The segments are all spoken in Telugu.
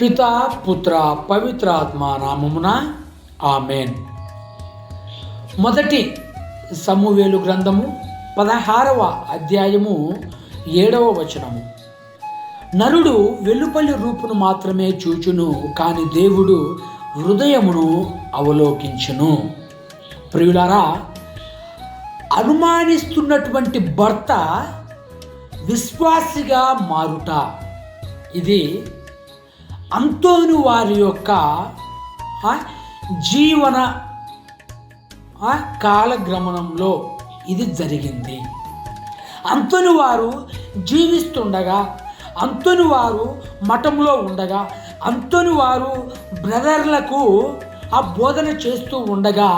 పిత పుత్ర పవిత్రాత్మ నామమున ఆమెన్. మొదటి సమూవేలు గ్రంథము పదహారవ అధ్యాయము ఏడవ వచనము. నరుడు వెలుపలి రూపును మాత్రమే చూచును కాని దేవుడు హృదయమును అవలోకించును. ప్రియులారా అనుమానిస్తున్నటువంటి భర్త విశ్వాసిగా మారుట. ఇది అంతోను వారి యొక్క జీవన ఆ, కాలగ్రమణంలో ఇది జరిగింది. అంతని వారు జీవిస్తుండగా అంతని వారు మఠంలో ఉండగా అంతని వారు బ్రదర్లకు ఆ బోధన చేస్తూ ఉండగా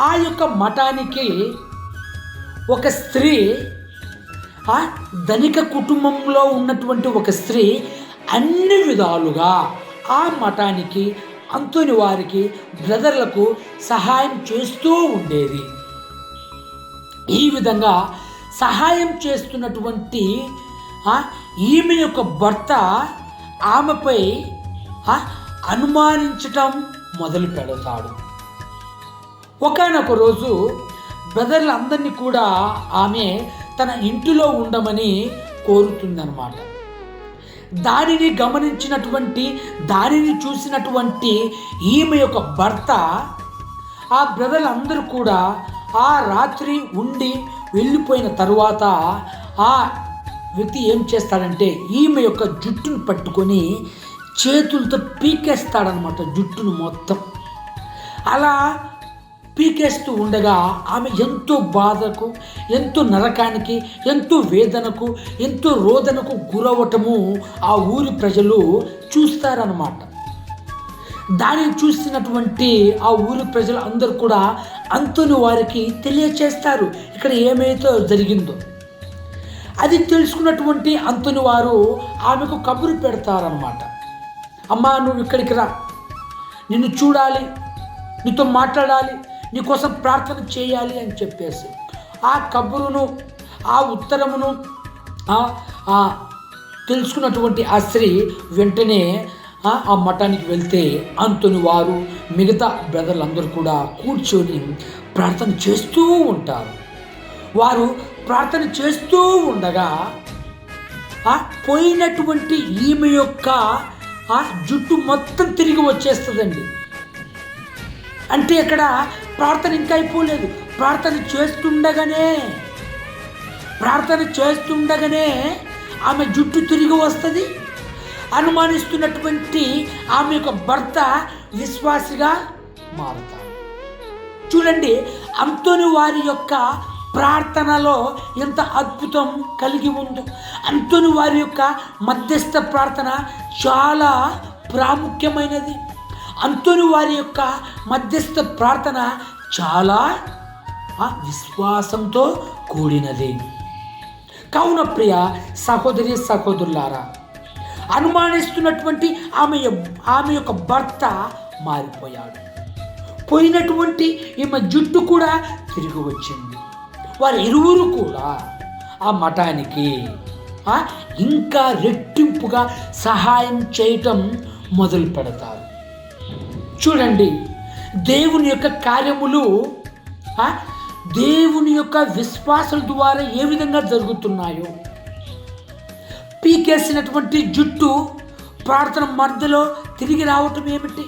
ఆ యొక్క మఠానికి ఒక స్త్రీ ఆ ధనిక కుటుంబంలో ఉన్నటువంటి ఒక స్త్రీ అన్ని విధాలుగా ఆ మఠానికి అంతుని వారికి బ్రదర్లకు సహాయం చేస్తూ ఉండేది. ఈ విధంగా సహాయం చేస్తున్నటువంటి ఈమె యొక్క భర్త ఆమెపై అనుమానించటం మొదలు పెడతాడు. ఒకనొక రోజు బ్రదర్లందరినీ కూడా ఆమె తన ఇంటిలో ఉండమని కోరుతుందన్నమాట. దానిని గమనించినటువంటి దానిని చూసినటువంటి ఈమె యొక్క భర్త ఆ బ్రదర్లందరూ కూడా ఆ రాత్రి ఉండి వెళ్ళిపోయిన తరువాత ఆ వ్యక్తి ఏం చేస్తాడంటే ఈమె యొక్క జుట్టును పట్టుకొని చేతులతో పీకేస్తాడనమాట జుట్టును మొత్తం. అలా పీకేస్తూ ఉండగా ఆమె ఎంతో బాధకు ఎంతో నరకానికి ఎంతో వేదనకు ఎంతో రోదనకు గురవటము ఆ ఊరి ప్రజలు చూస్తారనమాట దానిని చూసినటువంటి ఆ ఊరి ప్రజలు అందరూ కూడా అంతుని వారికి తెలియచేస్తారు ఇక్కడ ఏమైతే జరిగిందో. అది తెలుసుకున్నటువంటి అంతుని వారు ఆమెకు కబురు పెడతారనమాట అమ్మా నువ్వు ఇక్కడికి రా. నిన్ను చూడాలి. నీతో మాట్లాడాలి. నీకోసం ప్రార్థన చేయాలి అని చెప్పేసి ఆ కబురును ఆ ఉత్తరమును ఆ- తెలుసుకున్నటువంటి ఆ స్త్రీ వెంటనే ఆ ఆ మఠానికి వెళ్తే అంతుని వారు మిగతా బ్రదర్లందరూ కూడా కూర్చొని ప్రార్థన చేస్తూ ఉంటారు. వారు ప్రార్థన చేస్తూ ఉండగా ఆ పోయినటువంటి ఈమె యొక్క ఆ జుట్టు మొత్తం తిరిగి వచ్చేస్తుందండి. అంటే ఇక్కడ ప్రార్థన ఇంకా అయిపోలేదు ప్రార్థన చేస్తుండగానే ప్రార్థన చేస్తుండగానే ఆమె జుట్టు తిరిగి వస్తుంది. అనుమానిస్తున్నటువంటి ఆమె యొక్క భర్త విశ్వాసిగా మారుతాడు. చూడండి అంతోని వారి యొక్క ప్రార్థనలో ఎంత అద్భుతం కలిగి ఉందో. అంతోని వారి యొక్క మధ్యస్థ ప్రార్థన చాలా ప్రాముఖ్యమైనది. అంతోని వారి యొక్క మధ్యస్థ ప్రార్థన చాలా విశ్వాసంతో కూడినది. కావున ప్రియ సహోదరి సహోదరులారా అనుమానిస్తున్నటువంటి ఆమె ఆమె యొక్క భర్త మారిపోయాడు. పోయినటువంటి ఈమె జుట్టు కూడా తిరిగి వచ్చింది. వారి ఇరువురు కూడా ఆ మఠానికి ఇంకా రెట్టింపుగా సహాయం చేయటం మొదలు పెడతారు చూడండి. దేవుని యొక్క కార్యములు దేవుని యొక్క విశ్వాసం ద్వారా ఏ విధంగా జరుగుతున్నాయో. పీకేసినటువంటి జుట్టు ప్రార్థన మధ్యలో తిరిగి రావటం ఏమిటి?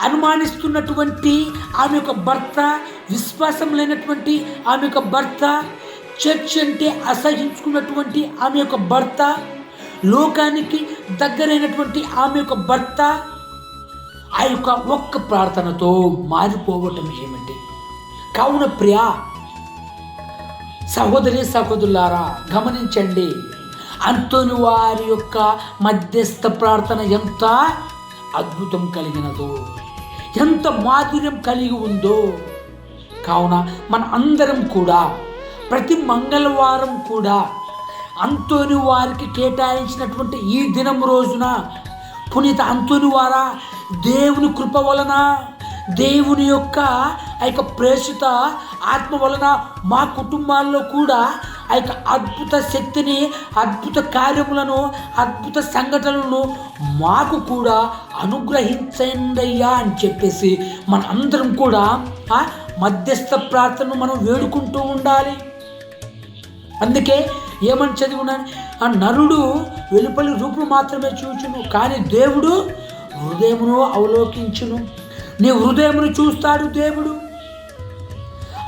అనుమానిస్తున్నటువంటి ఆమె యొక్క భర్త విశ్వాసం లేనటువంటి ఆమె యొక్క భర్త చర్చ్ అంటే అసహించుకున్నటువంటి ఆమె యొక్క భర్త లోకానికి దగ్గరైనటువంటి ఆమె యొక్క భర్త ఆ యొక్క ఒక్క ప్రార్థనతో మారిపోవటం ఏమిటి? కావున ప్రియా సహోదరి సహోదరులారా గమనించండి. అంతోని వారి యొక్క మధ్యస్థ ప్రార్థన ఎంత అద్భుతం కలిగినదో ఎంత మాధుర్యం కలిగి ఉందో. కావున మన అందరం కూడా ప్రతి మంగళవారం కూడా అంతోని వారికి కేటాయించినటువంటి ఈ దినం రోజున పునీత అంతోని వారా దేవుని కృప వలన దేవుని యొక్క ఆ యొక్క ప్రేషిత ఆత్మ వలన మా కుటుంబాల్లో కూడా ఆ యొక్క అద్భుత శక్తిని అద్భుత కార్యములను అద్భుత సంఘటనలను మాకు కూడా అనుగ్రహించండియ్యా అని చెప్పేసి మన అందరం కూడా ఆ మధ్యస్థ ప్రార్థనను మనం వేడుకుంటూ ఉండాలి. అందుకే ఏమని చదివినాను ఆ నరుడు వెలుపలి రూపులు మాత్రమే చూచును కానీ దేవుడు హృదయమును అవలోకించును. నీ హృదయమును చూస్తాడు దేవుడు.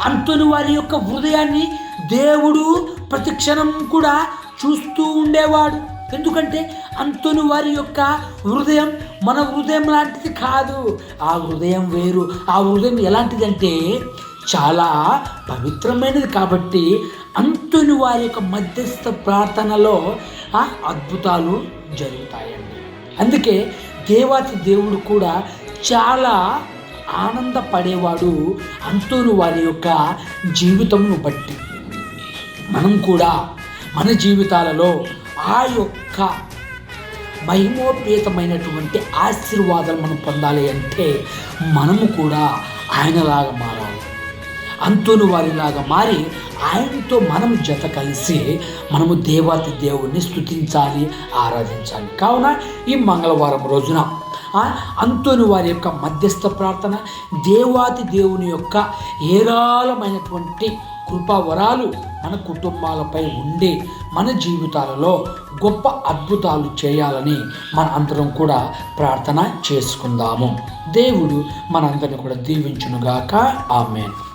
అంతుని వారి యొక్క హృదయాన్ని దేవుడు ప్రతిక్షణం కూడా చూస్తూ ఉండేవాడు. ఎందుకంటే అంతుని వారి యొక్క హృదయం మన హృదయం లాంటిది కాదు. ఆ హృదయం వేరు. ఆ హృదయం ఎలాంటిదంటే చాలా పవిత్రమైనది కాబట్టి అంతుని వారి యొక్క మధ్యస్థ ప్రార్థనలో అద్భుతాలు జరుగుతాయండి. అందుకే దేవాతి దేవుడు కూడా చాలా ఆనందపడేవాడు. అంతోను వారి యొక్క జీవితమును బట్టి. మనం కూడా మన జీవితాలలో ఆ యొక్క మహిమోపేతమైనటువంటి ఆశీర్వాదాలు మనం పొందాలి అంటే మనము కూడా ఆయనలాగా మారాలి. అంతును వారిలాగా మారి ఆయనతో మనం జత కలిసి మనము దేవాతి దేవుణ్ణి స్థుతించాలి ఆరాధించాలి. కావున ఈ మంగళవారం రోజున అంతోని వారి యొక్క మధ్యస్థ ప్రార్థన దేవాతి దేవుని యొక్క ఏరాళమైనటువంటి కృపావరాలు మన కుటుంబాలపై ఉండి మన జీవితాలలో గొప్ప అద్భుతాలు చేయాలని మన అందరం కూడా ప్రార్థన చేసుకుందాము. దేవుడు మనందరిని కూడా దీవించునుగాక. ఆమెను.